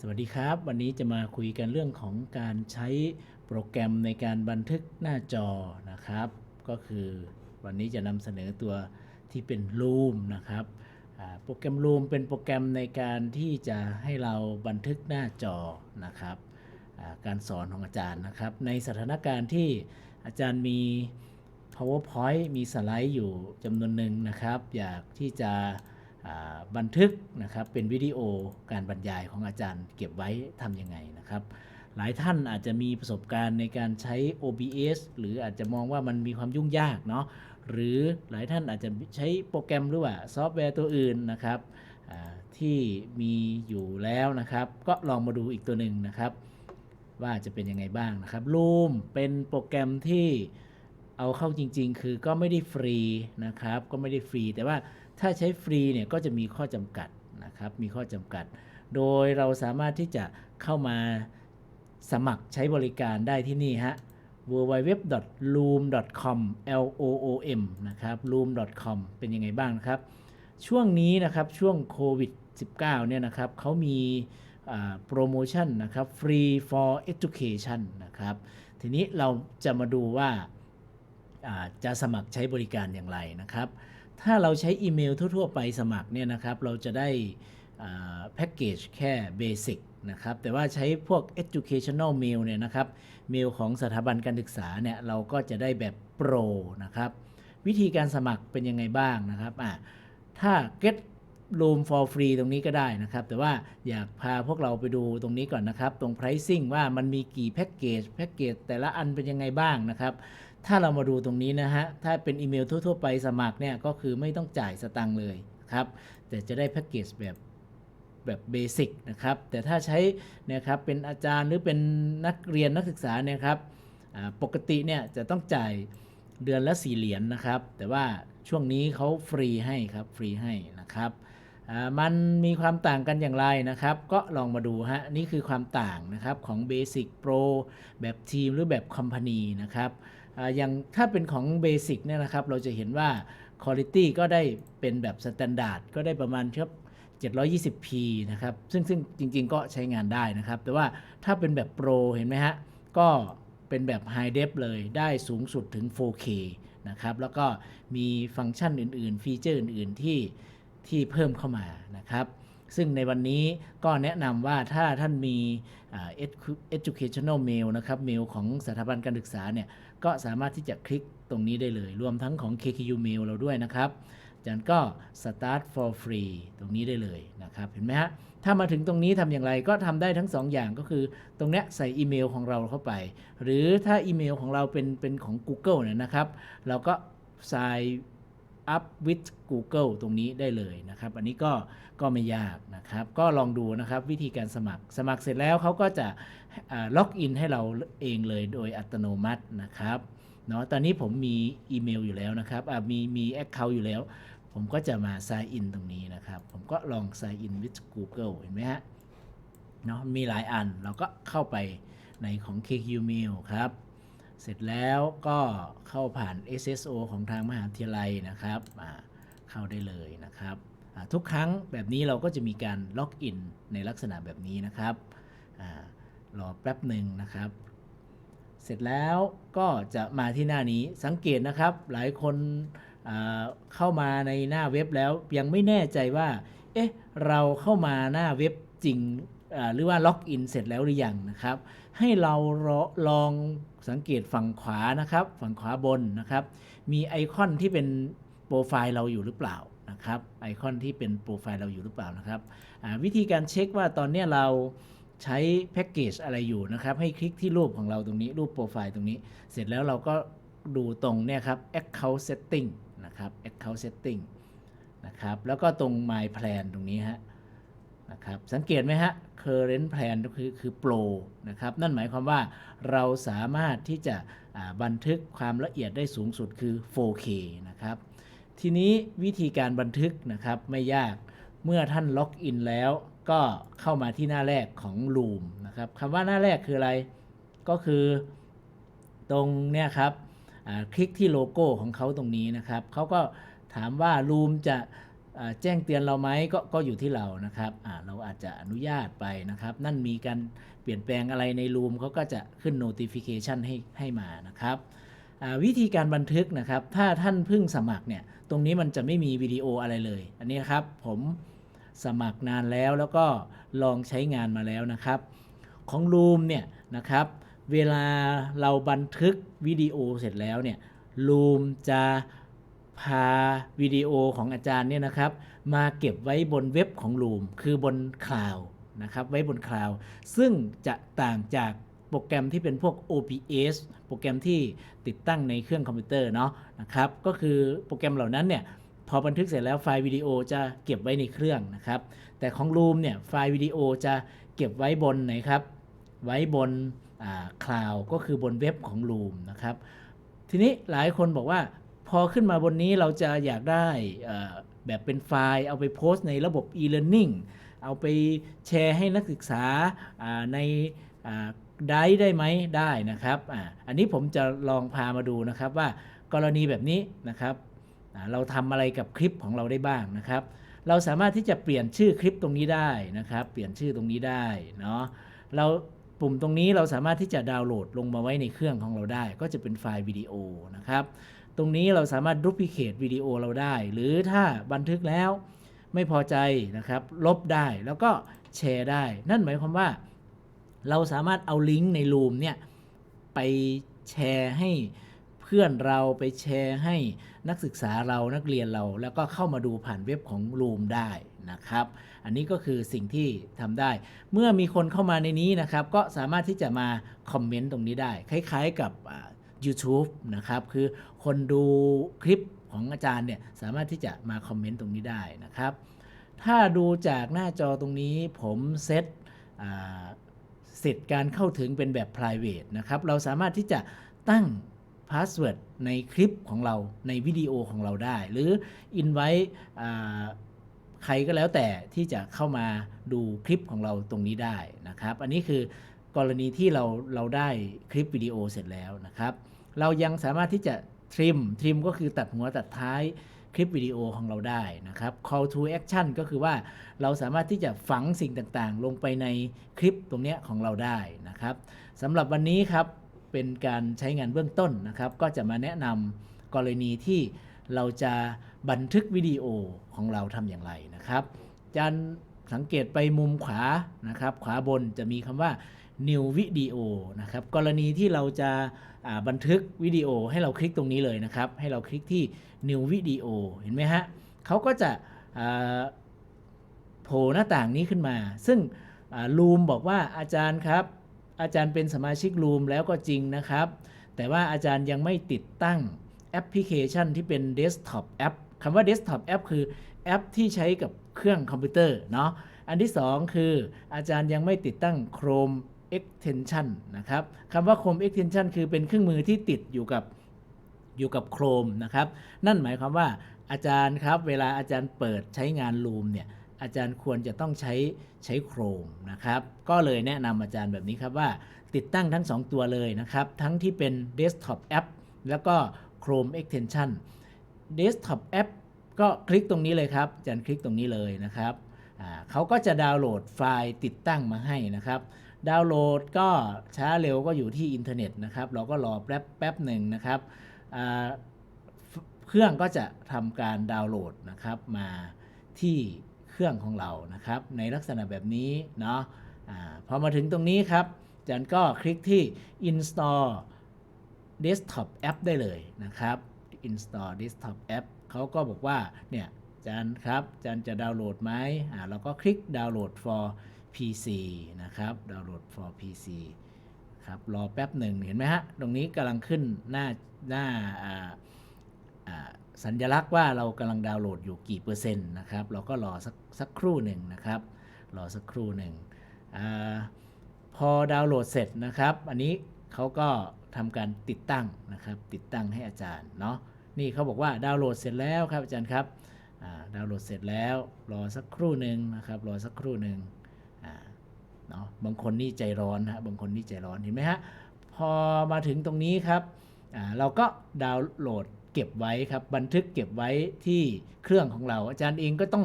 สวัสดีครับ วันนี้จะมาคุยกันเรื่องของการใช้โปรแกรมในการบันทึกหน้าจอนะครับ ก็คือวันนี้จะนำเสนอตัวที่เป็น Loom นะครับโปรแกรม Loom เป็นโปรแกรมในการที่จะให้เราบันทึกหน้าจอนะครับการสอนของอาจารย์นะครับ ในสถานการณ์ที่อาจารย์มี PowerPoint มีสไลด์อยู่จำนวนหนึ่งนะครับ อยากที่จะ บันทึกนะครับเป็นวิดีโอการบรรยายของอาจารย์เก็บไว้ทำยังไงนะครับ หลายท่านอาจจะมีประสบการณ์ในการใช้ OBS หรืออาจจะมองว่ามันมีความยุ่งยากเนาะหรือหลายท่านอาจจะใช้โปรแกรมหรือว่าซอฟต์แวร์ตัวอื่นนะครับที่มีอยู่แล้วนะครับ ก็ลองมาดูอีกตัวหนึ่งนะครับ ว่าจะเป็นยังไงบ้างนะครับ Loom เป็นโปรแกรมที่เอาเข้าจริง ๆ คือก็ไม่ได้ฟรีนะครับ ก็ไม่ได้ฟรีแต่ว่า ถ้าใช้ฟรีเนี่ยก็จะมีข้อจำกัดนะครับ มีข้อจำกัด โดยเราสามารถที่จะเข้ามาสมัครใช้บริการได้ที่นี่ฮะ www.loom.com l o o m นะครับ loom.com เป็นยังไงบ้างครับ ช่วงนี้นะครับช่วงโควิด -19 เนี่ยนะครับเขามีโปรโมชั่นนะครับ free for education นะครับ ทีนี้เราจะมาดูว่าจะสมัครใช้บริการอย่างไรนะครับ ถ้าเราใช้อีเมลทั่ว ๆ ไปสมัครเนี่ยนะครับ เราจะได้แพ็กเกจแค่ Basic นะครับ แต่ว่าใช้พวก educational mail เนี่ยนะครับ เมลของสถาบันการศึกษาเนี่ยเราก็จะได้แบบ Pro นะครับ วิธีการสมัครเป็นยังไงบ้างนะครับอะถ้า get room for free ตรงนี้ก็ได้นะครับ แต่ว่าอยากพาพวกเราไปดูตรงนี้ก่อนนะครับ ตรง pricing ว่ามันมีกี่แพ็กเกจ แพ็กเกจแต่ละอันเป็นยังไงบ้างนะครับ ถ้าเรามาดูตรงนี้นะฮะ ถ้าเป็นอีเมลทั่ว ๆ ไปสมัครเนี่ยก็คือไม่ต้องจ่ายสตังค์เลยครับ แต่จะได้แพ็กเกจแบบแบบเบสิกนะครับ แต่ถ้าใช้เนะครับเป็นอาจารย์หรือเป็นนักเรียนนักศึกษาเนี่ยครับปกติเนี่ยจะต้องจ่ายเดือนละ4เหรียญนนะครับ แต่ว่าช่วงนี้เขาฟรีให้ครับฟรีให้นะครับมันมีความต่างกันอย่างไรนะครับ ก็ลองมาดูฮะ นี่คือความต่างนะครับของ Basic Pro แบบทีมหรือแบบ Company นะครับ อย่างถ้าเป็นของเบสิกเนี่ยนะครับ เราจะเห็นว่า Quality ก็ได้เป็นแบบสแตนดาร์ดก็ได้ประมาณครับ 720p นะครับ ซึ่งซึ่งจริง ๆ ก็ใช้งานได้นะครับ แต่ว่าถ้าเป็นแบบโปรเห็นไหมฮะ ก็เป็นแบบ High Def เลยได้สูงสุดถึง 4K นะครับ แล้วก็มีฟังก์ชันอื่น ๆ ฟีเจอร์อื่น ๆ ที่ที่เพิ่มเข้ามานะครับ ซึ่งในวันนี้ก็แนะนำว่าถ้าท่านมี educational mail นะครับเมลของสถาบันการศึกษาเนี่ยก็สามารถที่จะคลิกตรงนี้ได้เลย รวมทั้งของ KKU Mail เราด้วยนะครับจันก็ start for free ตรงนี้ได้เลยนะครับเห็นไหมฮะถ้ามาถึงตรงนี้ทำอย่างไรก็ทำได้ทั้ง2ออย่างก็คือ ตรงเนี้ยใส่อีเมลของเราเข้าไป หรือถ้าอีเมลของเราเป็นเป็นของ Google เนี่ยนะครับ เราก็ sign up with Google ตรงนี้ได้เลยนะครับ อันนี้ก็ก็ไม่ยากนะครับ ก็ลองดูนะครับวิธีการสมัคร สมัครเสร็จแล้วเขาก็จะล็อกอินให้เราเองเลยโดยอัตโนมัตินะครับเนาะตอนนี้ผมมีอีเมลอยู่แล้วนะครับมีมี Account อยู่แล้ว ผมก็จะมา sign in ตรงนี้นะครับ ผมก็ลอง sign in with Google เห็นไหมฮะเนาะมีหลายอันเราก็เข้าไปในของ KQ Mail ครับ เสร็จแล้วก็เข้าผ่าน SSO ของทางมหาวิทยาลัยนะครับเข้าได้เลยนะครับทุกครั้งแบบนี้เราก็จะมีการล็อกอินในลักษณะแบบนี้นะครับอรอแป๊บหนึ่งนะครับ เสร็จแล้วก็จะมาที่หน้านี้สังเกตนะครับ หลายคนเข้ามาในหน้าเว็บแล้วยังไม่แน่ใจว่า เอ๊ะ เราเข้ามาหน้าเว็บจริงหรือว่าล็อกอินเสร็จแล้วหรือยังนะครับ ให้เรารอลอง สังเกตฝั่งขวานะครับ ฝั่งขวาบนนะครับ มีไอคอนที่เป็นโปรไฟล์เราอยู่หรือเปล่านะครับ ไอคอนที่เป็นโปรไฟล์เราอยู่หรือเปล่านะครับวิธีการเช็คว่าตอนนี้เราใช้แพ็กเกจอะไรอยู่นะครับ ให้คลิกที่รูปของเราตรงนี้ รูปโปรไฟล์ตรงนี้ เสร็จแล้วเราก็ดูตรงเนี่ยครับ account setting นะครับ account setting นะครับ แล้วก็ตรง my plan ตรงนี้ฮะ นะครับสังเกตไหมฮะ current plan คือคือ pro นะครับนั่นหมายความว่าเราสามารถที่จะบันทึกความละเอียดได้สูงสุดคือ 4K นะครับทีนี้วิธีการบันทึกนะครับไม่ยากเมื่อท่านล็อกอินแล้วก็เข้ามาที่หน้าแรกของ Loom นะครับคำว่าหน้าแรกคืออะไร ก็คือตรงเนี่ยครับคลิกที่โลโก้ของเขาตรงนี้นะครับเขาก็ถามว่า Loom จะ แจ้งเตือนเราไหมก็ก็อยู่ที่เรานะครับเราอาจจะอนุญาตไปนะครับ นั่นมีการเปลี่ยนแปลงอะไรในรูมเขาก็จะขึ้น notification ให้ให้มานะครับวิธีการบันทึกนะครับ ถ้าท่านเพิ่งสมัครเนี่ย ตรงนี้มันจะไม่มีวิดีโออะไรเลย อันนี้ครับผมสมัครนานแล้วแล้วก็ลองใช้งานมาแล้วนะครับ ของ Loom เนี่ยนะครับ เวลาเราบันทึกวิดีโอเสร็จแล้วเนี่ย Loom จะ พาวิดีโอของอาจารย์เนี่ยนะครับ มาเก็บไว้บนเว็บของ Loom คือบนคลาวนะครับไว้บนคลาวซึ่งจะต่างจากโปรแกรมที่เป็นพวก OBS โปรแกรมที่ติดตั้งในเครื่องคอมพิวเตอร์เนาะนะครับ ก็คือโปรแกรมเหล่านั้นเนี่ยพอบันทึกเสร็จแล้วไฟล์วิดีโอจะเก็บไว้ในเครื่องนะครับ แต่ของ Loom เนี่ยไฟล์วิดีโอจะเก็บไว้บนไหนครับ ไว้บนคลาวก็คือบนเว็บของ Loom นะครับ ทีนี้หลายคนบอกว่า พอขึ้นมาบนนี้เราจะอยากได้แบบเป็นไฟล์ เอาไปโพสต์ในระบบ e-learning เอาไปแชร์ให้นักศึกษาในได้ได้ไหมได้นะครับออันนี้ผมจะลองพามาดูนะครับว่ากรณีแบบนี้นะครับเราทำอะไรกับคลิปของเราได้บ้างนะครับ เราสามารถที่จะเปลี่ยนชื่อคลิปตรงนี้ได้นะครับ เปลี่ยนชื่อตรงนี้ได้เนาะเราปุ่มตรงนี้เราสามารถที่จะดาวน์โหลดลงมาไว้ในเครื่องของเราได้ ก็จะเป็นไฟล์วิดีโอนะครับ ตรงนี้เราสามารถดูพิเคทวิดีโอเราได้ หรือถ้าบันทึกแล้วไม่พอใจนะครับ ลบได้แล้วก็แชร์ได้ นั่นหมายความว่า เราสามารถเอาลิงก์ในรูมเนี่ยไปแชร์ให้เพื่อนเราไปแชร์ให้นักศึกษาเรานักเรียนเรา แล้วก็เข้ามาดูผ่านเว็บของรูมได้นะครับ อันนี้ก็คือสิ่งที่ทำได้ เมื่อมีคนเข้ามาในนี้นะครับ ก็สามารถที่จะมาคอมเมนต์ตรงนี้ได้ คล้ายๆกับ YouTube นะครับ คือคนดูคลิปของอาจารย์เนี่ยสามารถที่จะมาคอมเมนต์ตรงนี้ได้นะครับ ถ้าดูจากหน้าจอตรงนี้ผมเซตสิทธิ์การเข้าถึงเป็นแบบ private นะครับ เราสามารถที่จะตั้ง password ในคลิปของเราในวิดีโอของเราได้ หรือ invite อใครก็แล้วแต่ที่จะเข้ามาดูคลิปของเราตรงนี้ได้นะครับ อันนี้คือกรณีที่เราเราได้คลิปวิดีโอเสร็จแล้วนะครับ เรายังสามารถที่จะทริมทริมก็คือตัดหัวตัดท้ายคลิปวิดีโอของเราได้นะครับ call to action ก็คือว่าเราสามารถที่จะฝังสิ่งต่างๆ ลงไปในคลิปตรงนี้ของเราได้นะครับสำหรับวันนี้ครับเป็นการใช้งานเบื้องต้นนะครับ ก็จะมาแนะนำกรณีที่เราจะบันทึกวิดีโอของเราทำอย่างไรนะครับจารย์สังเกตไปมุมขวานะครับ ขวาบนจะมีคำว่า new video นะครับกรณีที่เราจะาบันทึกวิดีโอให้เราคลิกตรงนี้เลยนะครับ ให้เราคลิกที่ new video เห็นไหมฮะเขาก็จะโผล่หน้าต่างนี้ขึ้นมา ซึ่งลูมบอกว่าอาจารย์ครับ อาจารย์เป็นสมาชิกลูมแล้วก็จริงนะครับ แต่ว่าอาจารย์ยังไม่ติดตั้งแอปพลิเคชันที่เป็น desktop app คำว่า desktop app คือแอปที่ใช้กับเครื่องคอมพิวเตอร์เนาะอันที่ 2 คืออาจารย์ยังไม่ติดตั้ง Chrome extension นะครับคำว่า Chrome extension คือเป็นเครื่องมือที่ติดอยู่กับอยู่กับ Chrome นะครับ นั่นหมายความว่าอาจารย์ครับ เวลาอาจารย์เปิดใช้งาน Loom เนี่ยอาจารย์ควรจะต้องใช้ใช้ Chrome นะครับ ก็เลยแนะนำอาจารย์แบบนี้ครับว่าติดตั้งทั้ง 2 ตัวเลยนะครับ ทั้งที่เป็น desktop app แล้วก็ Chrome extension desktop app ก็คลิกตรงนี้เลยครับอาจารย์คลิกตรงนี้เลยนะครับเขาก็จะดาวน์โหลดไฟล์ติดตั้งมาให้นะครับ ดาวน์โหลดก็ช้าเร็วก็อยู่ที่อินเทอร์เน็ตนะครับ เราก็รอแป๊บแป๊บหนึ่งนะครับเครื่องก็จะทำการดาวน์โหลดนะครับมาที่เครื่องของเรานะครับ ในลักษณะแบบนี้เนาะพอมาถึงตรงนี้ครับจารย์ก็คลิกที่ install desktop app ได้เลยนะครับ install desktop app เขาก็บอกว่าเนี่ยจารย์ครับจารย์จะดาวน์โหลดไหมเราก็คลิกดาวน์โหลด for PC นะครับดาวน์โหลด for PC ครับรอแป๊บหนึ่งเห็นไหมฮะ ตรงนี้กำลังขึ้นหน้าหน้าสัญลักษณ์ว่าเรากำลังดาวน์โหลดอยู่กี่เปอร์เซ็นต์นะครับ เราก็รอสักสักครู่หนึ่งนะครับ รอสักครู่หนึ่งอพอดาวน์โหลดเสร็จนะครับ อันนี้เขาก็ทำการติดตั้งนะครับ ติดตั้งให้อาจารย์เนาะนี่เขาบอกว่าดาวน์โหลดเสร็จแล้วครับอาจารย์ครับดาวน์โหลดเสร็จแล้ว รอสักครู่หนึ่งนะครับ รอสักครู่หนึ่ง เนาะบางคนนี่ใจร้อนนะฮะบางคนนี่ใจร้อนเห็นไหมฮะพอมาถึงตรงนี้ครับเราก็ดาวน์โหลดเก็บไว้ครับบันทึกเก็บไว้ที่เครื่องของเรา อาจารย์เองก็ต้อง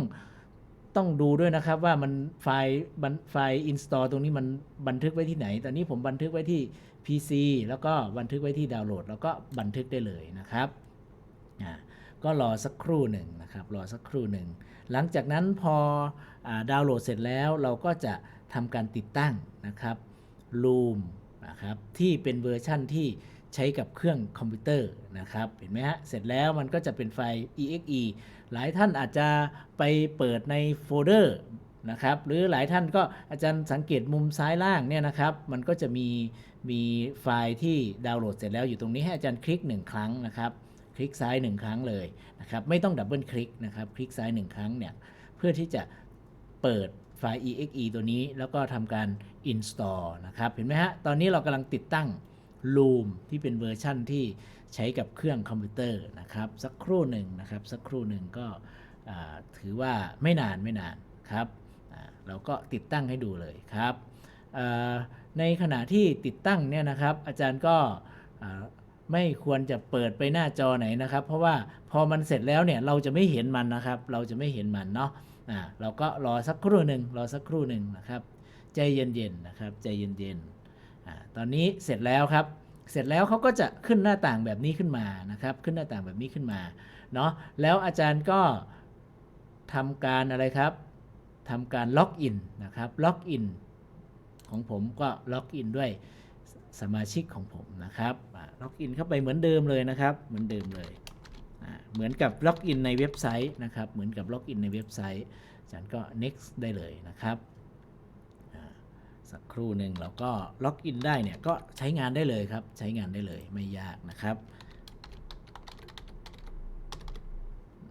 ต้องดูด้วยนะครับว่ามันไฟล์บันไฟล์ install ตรงนี้มันบันทึกไว้ที่ไหน ตอนนี้ผมบันทึกไว้ที่ PC แล้วก็บันทึกไว้ที่ดาวน์โหลด แล้วก็บันทึกได้เลยนะครับก็รอสักครู่หนึ่งนะครับรอสักครู่หนึ่งหลังจากนั้นพอ ดาวน์โหลดเสร็จแล้วเราก็จะทำการติดตั้งนะครับ Loom นะครับที่เป็นเวอร์ชั่นที่ใช้กับเครื่องคอมพิวเตอร์นะครับเห็นไหมฮะเสร็จแล้วมันก็จะเป็นไฟล์ exe หลายท่านอาจจะไปเปิดในโฟลเดอร์นะครับหรือหลายท่านก็อาจารย์สังเกตมุมซ้ายล่างเนี่ยนะครับ มันก็จะมีมีไฟล์ที่ดาวน์โหลดเสร็จแล้วอยู่ตรงนี้ให้อาจารย์คลิก 1 ครั้งนะครับ คลิกซ้าย 1 ครั้งเลยนะครับไม่ต้องดับเบิลคลิกนะครับ คลิกซ้าย 1 ครั้งเนี่ยเพื่อที่จะ เปิดไฟล์ exe ตัวนี้แล้วก็ทำการ install นะครับ เห็นไหมฮะ ตอนนี้เรากำลังติดตั้ง Loom ที่เป็นเวอร์ชั่นที่ใช้กับเครื่องคอมพิวเตอร์นะครับ สักครู่หนึ่งนะครับ สักครู่หนึ่งก็ถือว่าไม่นานไม่นานครับ เราก็ติดตั้งให้ดูเลยครับ ในขณะที่ติดตั้งเนี่ยนะครับ อาจารย์ก็ไม่ควรจะเปิดไปหน้าจอไหนนะครับ เพราะว่าพอมันเสร็จแล้วเนี่ยเราจะไม่เห็นมันนะครับ เราจะไม่เห็นมันเนาะ อ่าเราก็รอสักครู่หนึ่งรอสักครู่หนึ่งนะครับใจเย็นๆนะครับใจเย็นๆอ่าตอนนี้เสร็จแล้วครับ เสร็จแล้วเขาก็จะขึ้นหน้าต่างแบบนี้ขึ้นมานะครับ ขึ้นหน้าต่างแบบนี้ขึ้นมาเนาะแล้วอาจารย์ก็ทำการอะไรครับทำการล็อกอินนะครับล็อกอินของผมก็ล็อกอินด้วยสมาชิกของผมนะครับล็อกอินเข้าไปเหมือนเดิมเลยนะครับ เหมือนเดิมเลย เหมือนกับล็อกอินในเว็บไซต์นะครับ เหมือนกับล็อกอินในเว็บไซต์อาจารย์ก็ next ได้เลยนะครับสักครู่หนึ่งเราก็ล็อกอินได้เนี่ยก็ใช้งานได้เลยครับ ใช้งานได้เลยไม่ยากนะครับ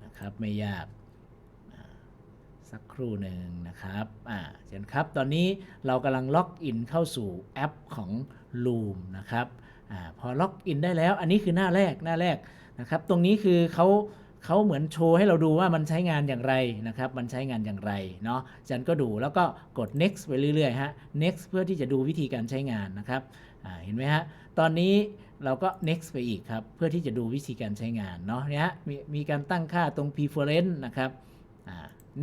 นะครับไม่ยากสักครู่หนึ่งนะครับอ่าเช่นครับ ตอนนี้เรากำลังล็อกอินเข้าสู่แอปของ Loom นะครับอาพอล็อกอินได้แล้ว อันนี้คือหน้าแรกหน้าแรก นะครับ ตรงนี้คือเขาเขาเหมือนโชว์ให้เราดูว่ามันใช้งานอย่างไรนะครับ มันใช้งานอย่างไรเนาะจันก็ดูแล้วก็กด next ไปเรื่อยๆฮะ next เพื่อที่จะดูวิธีการใช้งานนะครับเห็นไหมฮะ ตอนนี้เราก็ next ไปอีกครับ เพื่อที่จะดูวิธีการใช้งานเนาะเนี่ยมีมีการตั้งค่าตรง preference นะครับ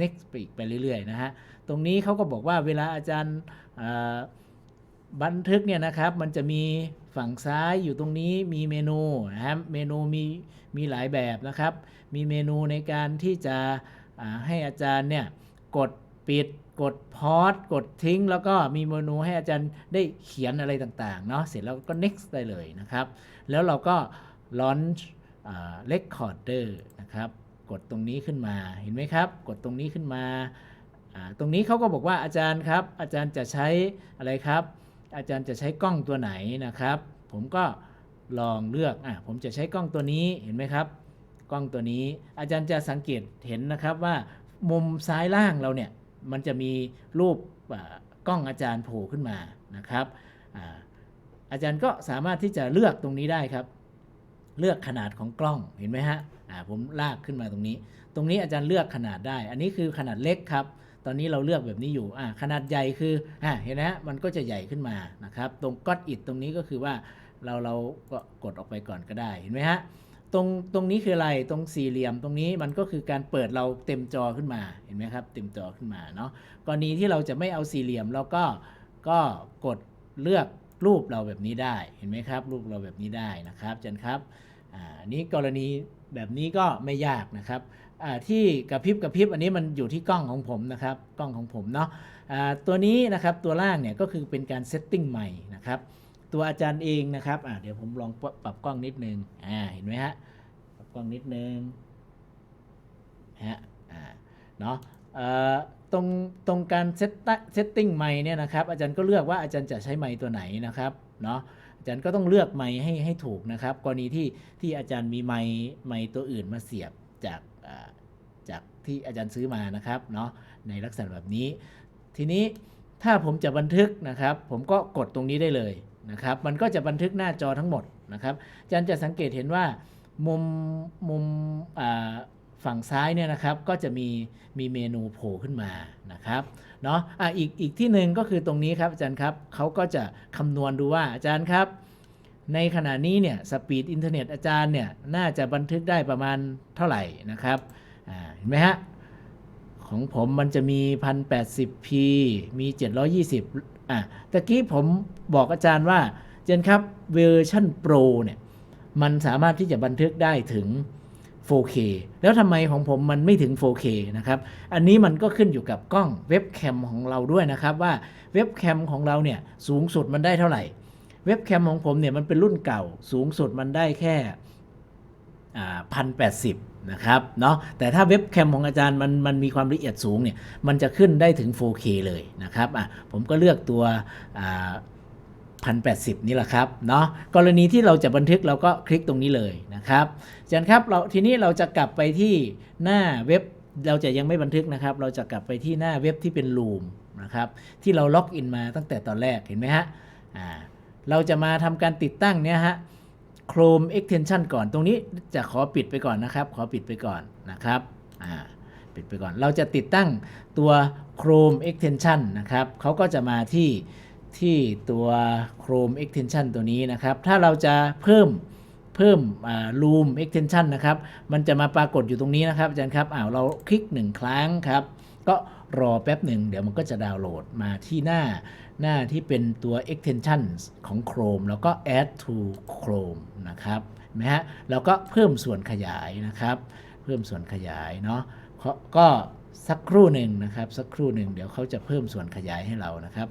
next ไปอีกไปเรื่อยๆนะฮะ ตรงนี้เขาก็บอกว่าเวลาอาจารย์บันทึกเนี่ยนะครับ มันจะมี ฝั่งซ้ายอยู่ตรงนี้มีเมนูนะครับเมนูมีมีหลายแบบนะครับ มีเมนูในการที่จะให้อาจารย์เนี่ยกดปิดกดพอสกดทิ้ง แล้วก็มีเมนูให้อาจารย์ได้เขียนอะไรต่างๆเนาะเสร็จแล้วก็ next ได้เลยนะครับ แล้วเราก็ launch recorder นะครับกดตรงนี้ขึ้นมาเห็นไหมครับ กดตรงนี้ขึ้นมา ตรงนี้เขาก็บอกว่าอาจารย์ครับ อาจารย์จะใช้อะไรครับ อาจารย์จะใช้กล้องตัวไหนนะครับ ผมก็ลองเลือกอะผมจะใช้กล้องตัวนี้เห็นไหมครับ กล้องตัวนี้อาจารย์จะสังเกตเห็นนะครับว่ามุมซ้ายล่างเราเนี่ยมันจะมีรูปกล้องอาจารย์โผล่ขึ้นมานะครับอาอาจารย์ก็สามารถที่จะเลือกตรงนี้ได้ครับ เลือกขนาดของกล้องเห็นไหมฮะผมลากขึ้นมาตรงนี้ ตรงนี้อาจารย์เลือกขนาดได้ อันนี้คือขนาดเล็กครับ ตอนนี้เราเลือกแบบนี้อยู่อ่าขนาดใหญ่คืออ่าเห็นไหมฮะมันก็จะใหญ่ขึ้นมานะครับตรงก้อนอิดตรงนี้ก็คือว่าเราเราก็กดออกไปก่อนก็ได้เห็นไหมฮะตรงตรงนี้คืออะไรตรงสี่เหลี่ยมตรงนี้มันก็คือการเปิดเราเต็มจอขึ้นมาเห็นไหมครับเต็มจอขึ้นมาเนาะกรณีที่เราจะไม่เอาสี่เหลี่ยมเราก็ก็กดเลือกรูปเราแบบนี้ได้เห็นไหมครับ รูปเราแบบนี้ได้นะครับจันครับอ่าอันนี้กรณีแบบนี้ก็ไม่ยากนะครับ ที่กระพริบกระพริบอันนี้มันอยู่ที่กล้องของผมนะครับกล้องของผมเนาะอ่าตัวนี้นะครับตัวล่างเนี่ยก็คือเป็นการเซตติ้งใหม่นะครับตัวอาจารย์เองนะครับเดี๋ยวผมลองปรับกล้องนิดนึงเห็นไหมฮะปรับกล้องนิดนึงฮะเนาะตรงตรงการเซตเซตติ้งไมค์เนี่ยนะครับอาจารย์ก็เลือกว่าอาจารย์จะใช้ไมค์ตัวไหนนะครับเนาะอาจารย์ก็ต้องเลือกไมค์ให้ให้ถูกนะครับ กรณีที่ที่อาจารย์มีไมค์ไมค์ตัวอื่นมาเสียบจาก จากที่อาจารย์ซื้อมานะครับเนาะในลักษณะแบบนี้ ทีนี้ถ้าผมจะบันทึกนะครับ ผมก็กดตรงนี้ได้เลยนะครับ มันก็จะบันทึกหน้าจอทั้งหมดนะครับอาจารย์จะสังเกตเห็นว่ามุมมุมฝั่งซ้ายเนี่ยนะครับก็จะมีมีเมนูโผล่ขึ้นมานะครับเนาะอะอีกอีกที่หนึ่งก็คือตรงนี้ครับอาจารย์ครับเขาก็จะคำนวณดูว่าอาจารย์ครับ ในขณะนี้เนี่ยสปีดอินเทอร์เน็ตอาจารย์เนี่ยน่าจะบันทึกได้ประมาณเท่าไหร่นะครับเห็นไหมฮะของผมมันจะมี 1080p มี 720อะตะกี้ผมบอกอาจารย์ว่าเจนครับเวอร์ชัน Pro เนี่ยมันสามารถที่จะบันทึกได้ถึง 4K แล้วทำไมของผมมันไม่ถึง 4K นะครับ อันนี้มันก็ขึ้นอยู่กับกล้องเว็บแคมของเราด้วยนะครับว่าเว็บแคมของเราเนี่ยสูงสุดมันได้เท่าไหร่ เว็บแคมของผมเนี่ยมันเป็นรุ่นเก่าสูงสุดมันได้แค่พันแปดสิบนะครับเนาะแต่ถ้าเว็บแคมของอาจารย์มันมันมีความละเอียดสูงเนี่ยมันจะขึ้นได้ถึง 4K เลยนะครับอะผมก็เลือกตัวพันแปดสิบนี่แหละครับเนาะกรณีที่เราจะบันทึกเราก็คลิกตรงนี้เลยนะครับอาจารย์ครับเราทีนี้เราจะกลับไปที่หน้าเว็บเราจะยังไม่บันทึกนะครับ เราจะกลับไปที่หน้าเว็บที่เป็น Loom นะครับที่เราล็อกอินมาตั้งแต่ตอนแรกเห็นไหมฮะอ่า เราจะมาทำการติดตั้งเนี่ยฮะ Chrome Extension ก่อนตรงนี้จะขอปิดไปก่อนนะครับ ขอปิดไปก่อนนะครับอ่าปิดไปก่อน เราจะติดตั้งตัว Chrome Extension นะครับเขาก็จะมาที่ที่ตัว Chrome Extension ตัวนี้นะครับ ถ้าเราจะเพิ่มเพิ่มอ่า Loom Extension นะครับ มันจะมาปรากฏอยู่ตรงนี้นะครับอาจารย์ครับอ้าวเราคลิกหนึ่งครั้งครับ ก็รอแป๊บหนึ่งเดี๋ยวมันก็จะดาวน์โหลดมาที่หน้า หน้าที่เป็นตัว extension ของ Chrome แล้วก็ add to Chrome นะครับเห็นไหมฮะแล้วก็เพิ่มส่วนขยายนะครับ เพิ่มส่วนขยายเนาะเขาก็สักครู่หนึ่งนะครับ สักครู่หนึ่งเดี๋ยวเขาจะเพิ่มส่วนขยายให้เรานะครับ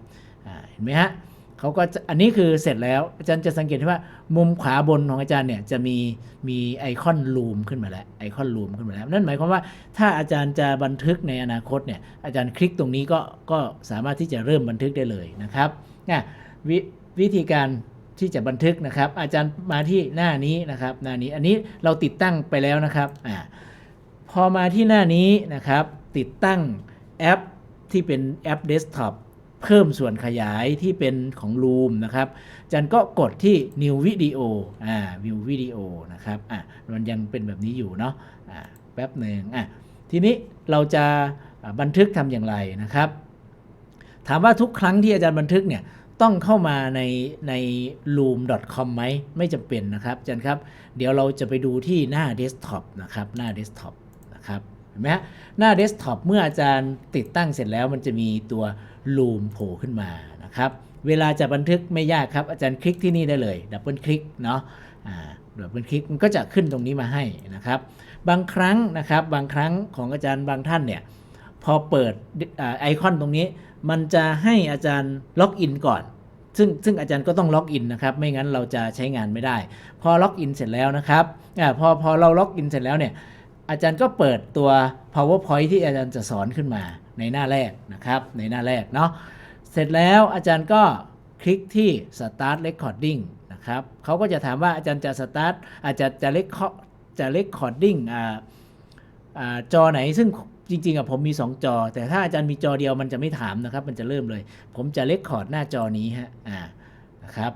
เห็นไหมฮะ เขาก็อันนี้คือเสร็จแล้วอาจารย์จะสังเกตว่ามุมขวาบนของอาจารย์เนี่ยจะมีมีไอคอนลูมขึ้นมาแล้วไอคอนลูมขึ้นมาแล้ว นั่นหมายความว่าถ้าอาจารย์จะบันทึกในอนาคตเนี่ยอาจารย์คลิกตรงนี้ก็ก็สามารถที่จะเริ่มบันทึกได้เลยนะครับนี่ยววิธีการที่จะบันทึกนะครับ อาจารย์มาที่หน้านี้นะครับ หน้านี้อันนี้เราติดตั้งไปแล้วนะครับอ่าพอมาที่หน้านี้นะครับ ติดตั้งแอปที่เป็นแอปเดสก์ท็อป เพิ่มส่วนขยายที่เป็นของ Loom นะครับอาจันก็กดที่ New Video อ่า View Video นะครับอะมันยังเป็นแบบนี้อยู่เนาะอ่าแป๊บหนึ่งอะทีนี้เราจะบันทึกทำอย่างไรนะครับ ถามว่าทุกครั้งที่อาจารย์บันทึกเนี่ยต้องเข้ามาในใน loom.com ไหมไม่จำเป็นนะครับอาจารย์ครับ เดี๋ยวเราจะไปดูที่หน้าเดสก์ท็อปนะครับหน้าเดสก์ท็อปนะครับ ห็นไหมฮะหน้าเดสก์ท็อปเมื่ออาจารย์ติดตั้งเสร็จแล้วมันจะมีตัว Loom โผล่ขึ้นมานะครับเวลาจะบันทึกไม่ยากครับ อาจารย์คลิกที่นี่ได้เลยดับเบิลคลิกเนาะดับเบิลคลิกมันก็จะขึ้นตรงนี้มาให้นะครับ บางครั้งนะครับบางครั้งของอาจารย์บางท่านเนี่ยพอเปิดอไอคอนตรงนี้ มันจะให้อาจารย์ล็อกอินก่อน ซึ่งซึ่งอาจารย์ก็ต้องล็อกอินนะครับ ไม่งั้นเราจะใช้งานไม่ได้ พอล็อกอินเสร็จแล้วนะครับอพอพอเราล็อกอินเสร็จแล้วเนี่ย อาจารย์ก็เปิดตัว powerpoint ที่อาจารย์จะสอนขึ้นมาในหน้าแรกนะครับ ในหน้าแรกเนาะเสร็จแล้วอาจารย์ก็คลิกที่ start recording นะครับเขาก็จะถามว่าอาจารย์จะ start อาจจะจะ record จะ recording อ่าอ่าจอไหนซึ่งจริงๆอะผมมี 2 จอ แต่ถ้าอาจารย์มีจอเดียวมันจะไม่ถามนะครับ มันจะเริ่มเลย ผมจะ record หน้าจอนี้ฮะอ่านะครับ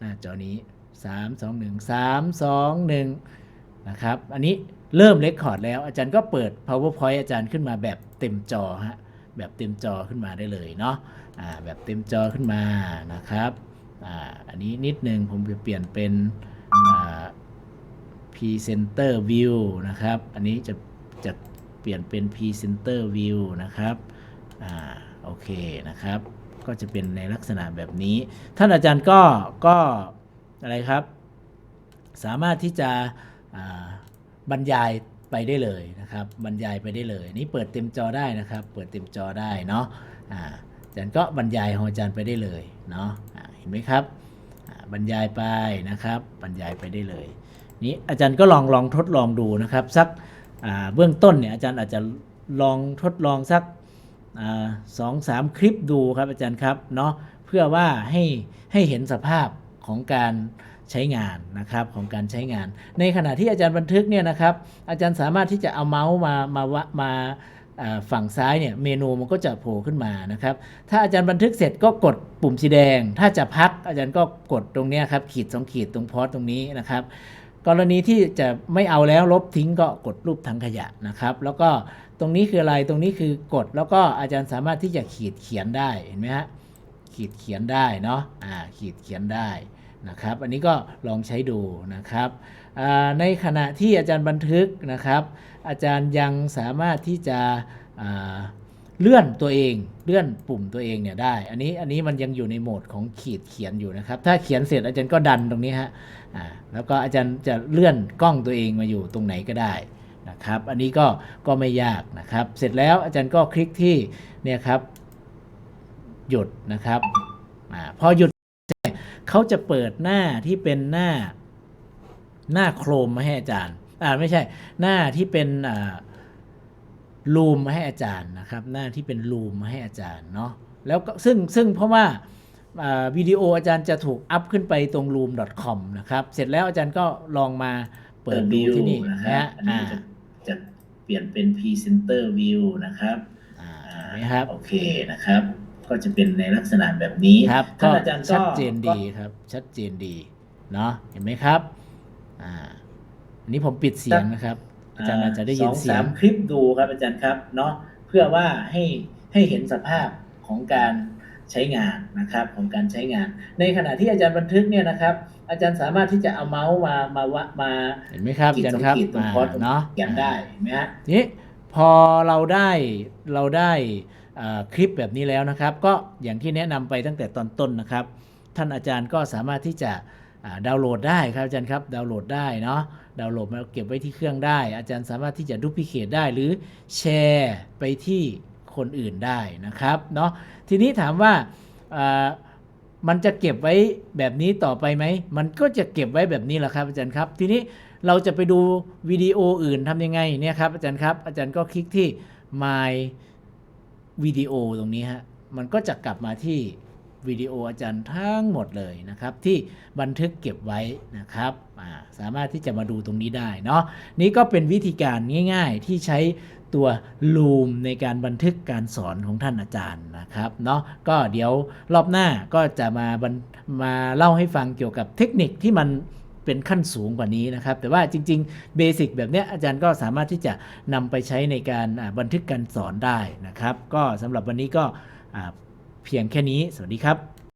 หน้าจอนี้ 3 2 1 3 2 1 นะครับ อันนี้ เริ่มเลคคอร์ดแล้วอาจารย์ก็เปิด powerpoint อาจารย์ขึ้นมาแบบเต็มจอฮะแบบเต็มจอขึ้นมาได้เลยเนาะอ่าแบบเต็มจอขึ้นมานะครับอ่าอันนี้นิดนึงผมจะเปลี่ยนเป็นอ่า Presenter View นะครับ อันนี้จะจะเปลี่ยนเป็น Presenter View นะครับอ่าโอเคนะครับ ก็จะเป็นในลักษณะแบบนี้ ท่านอาจารย์ก็ก็อะไรครับ สามารถที่จะอ่า บรรยายไปได้เลยนะครับ บรรยายไปได้เลย นี่เปิดเต็มจอได้นะครับ เปิดเต็มจอได้เนาะอ่าอาจารย์ก็บรรยายของอาจารย์ไปได้เลยเนาะเห็นไหมครับบรรยายไปนะครับ บรรยายไปได้เลยนี้อาจารย์ก็ลองลองทดลองดูนะครับสักเบื้องต้นเนี่ยอาจารย์อาจจะลองทดลองสักสองสามคลิปดูครับอาจารย์ครับเนาะเพื่อว่าให้ให้เห็นสภาพของการ ใช้งานนะครับของการใช้งาน ในขณะที่อาจารย์บันทึกเนี่ยนะครับอาจารย์สามารถที่จะเอาเมาส์มามาวะมาฝั่งซ้ายเนี่ยเมนูมันก็จะโผล่ขึ้นมานะครับ ถ้าอาจารย์บันทึกเสร็จก็กดปุ่มสีแดง ถ้าจะพักอาจารย์ก็กดตรงนี้ครับขีดสองขีดตรงพอสตรงนี้นะครับ กรณีที่จะไม่เอาแล้วลบทิ้งก็กดรูปถังขยะนะครับ แล้วก็ตรงนี้คืออะไรตรงนี้คือกด แล้วก็อาจารย์สามารถที่จะขีดเขียนได้เห็นไหมฮะขีดเขียนได้เนาะอ่าขีดเขียนได้ นะครับ อันนี้ก็ลองใช้ดูนะครับในขณะที่อาจารย์บันทึกนะครับ อาจารย์ยังสามารถที่จะเลื่อนตัวเองเลื่อนปุ่มตัวเองเนี่ยได้ อันนี้อันนี้มันยังอยู่ในโหมดของขีดเขียนอยู่นะครับ ถ้าเขียนเสร็จอาจารย์ก็ดันตรงนี้ฮะแล้วก็อาจารย์จะเลื่อนกล้องตัวเองมาอยู่ตรงไหนก็ได้นะครับ อันนี้ก็ก็ไม่ยากนะครับ เสร็จแล้วอาจารย์ก็คลิกที่เนี่ยครับหยุดนะครับอพอหยุด เขาจะเปิดหน้าที่เป็นหน้าหน้าโครมมาให้อาจารย์ อ่าไม่ใช่ หน้าที่เป็นอ่าลูมมาให้อาจารย์นะครับ หน้าที่เป็นลูมมาให้อาจารย์เนาะแล้วก็ซึ่งซึ่งเพราะว่าอ่าวิดีโออาจารย์จะถูกอัพขึ้นไปตรง loom.com นะครับ เสร็จแล้วอาจารย์ก็ลองมาเปิดดูที่นี่นะนะครับฮะอันนี้อ่าจะจะเปลี่ยนเป็น Presenter View นะครับ อ่าเห็นไหมครับ โอเคนะครับ ก็จะเป็นในลักษณะแบบนี้ครับท่าก็นอาจารย์ก็ชัดเจนดีครับ ชัดเจนดีเนาะเห็นไหมครับ อ่าอันนี้ผมปิดเสียงนะครับ อาจารย์อาจจะได้ยินเสียสองสามคลิปดูครับอาจารย์ครับเนาะเพื่อว่าให้ให้เห็นสภาพของการใช้งานนะครับของการใช้งาน ในขณะที่อาจารย์บันทึกเนี่ยนะครับ อาจารย์สามารถที่จะเอาเมาส์มามาวะมาเห็นไหมครับขีดอาจารสองย์ครับขีดตรงอ่าคอร์สเนาะอย่างได้เห็นไหมฮะทีนี้พอเราได้เราได้อ่า คลิปแบบนี้แล้วนะครับ ก็อย่างที่แนะนำไปตั้งแต่ตอนต้นนะครับ ท่านอาจารย์ก็สามารถที่จะดาวน์โหลดได้ครับอาจารย์ครับดาวน์โหลดได้เนาะดาวน์โหลดมาเก็บไว้ที่เครื่องได้ อาจารย์สามารถที่จะดูพิเคทได้หรือแชร์ไปที่คนอื่นได้นะครับเนาะทีนี้ถามว่าอ่ามันจะเก็บไว้แบบนี้ต่อไปไหม มันก็จะเก็บไว้แบบนี้แหละครับ อาจารย์ครับ ทีนี้เราจะไปดูวิดีโออื่นทำยังไงเนี่ยครับอาจารย์ครับ อาจารย์ก็คลิกที่ my วิดีโอตรงนี้ฮะมันก็จะกลับมาที่วิดีโออาจารย์ทั้งหมดเลยนะครับ ที่บันทึกเก็บไว้นะครับาสามารถที่จะมาดูตรงนี้ได้เนาะนี่ก็เป็นวิธีการง่าย ๆ ที่ใช้ตัวลูมในการบันทึกการสอนของท่านอาจารย์นะครับเนาะก็เดี๋ยวรอบหน้าก็จะมาบันมาเล่าให้ฟังเกี่ยวกับเทคนิคที่มัน เป็นขั้นสูงกว่านี้นะครับ แต่ว่าจริงๆเบสิกแบบเนี้ยอาจารย์ก็สามารถที่จะนำไปใช้ในการบันทึกการสอนได้นะครับ ก็สำหรับวันนี้ก็เพียงแค่นี้ สวัสดีครับ